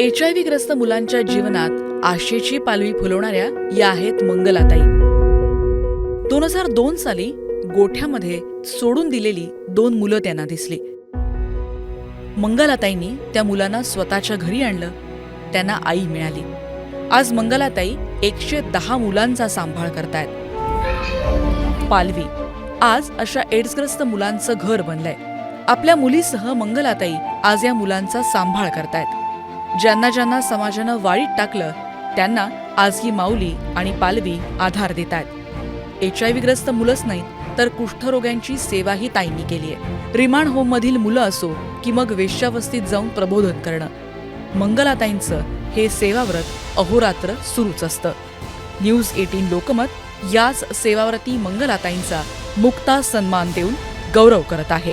H I V ग्रस्त मुलांच्या जीवनात आशेची पालवी फुलवणाऱ्या या आहेत मंगलाताई. दोन हजार दोन साली गोठ्यामध्ये सोडून दिलेली दोन मुलं त्यांना दिसली. मंगलाताईंनी त्या मुलांना स्वतःच्या घरी आणलं. त्यांना आई मिळाली. आज मंगलाताई एकशे दहा मुलांचा सांभाळ करतायत. पालवी आज अशा एड्सग्रस्त मुलांचं घर बनलंय. आपल्या मुलीसह मंगलाताई आज या मुलांचा सांभाळ करतायत. ज्यांना ज्यांना समाजानं वाळीत टाकलं त्यांना आज ही माऊली आणि पालवी आधार देत आहेत एच आय ग्रस्त मुलंच नाहीत तर कुष्ठरोग्यांची सेवाही ताईंनी केली आहे. रिमांड होममधील मुलं असो की मग वेश्यावस्तीत जाऊन प्रबोधन करणं. मंगलाताईंचं हे सेवाव्रत अहोरात्र सुरूच असतं. न्यूज एटीन लोकमत याच सेवाव्रती मंगलाताईंचा मुक्ता सन्मान देऊन गौरव करत आहे.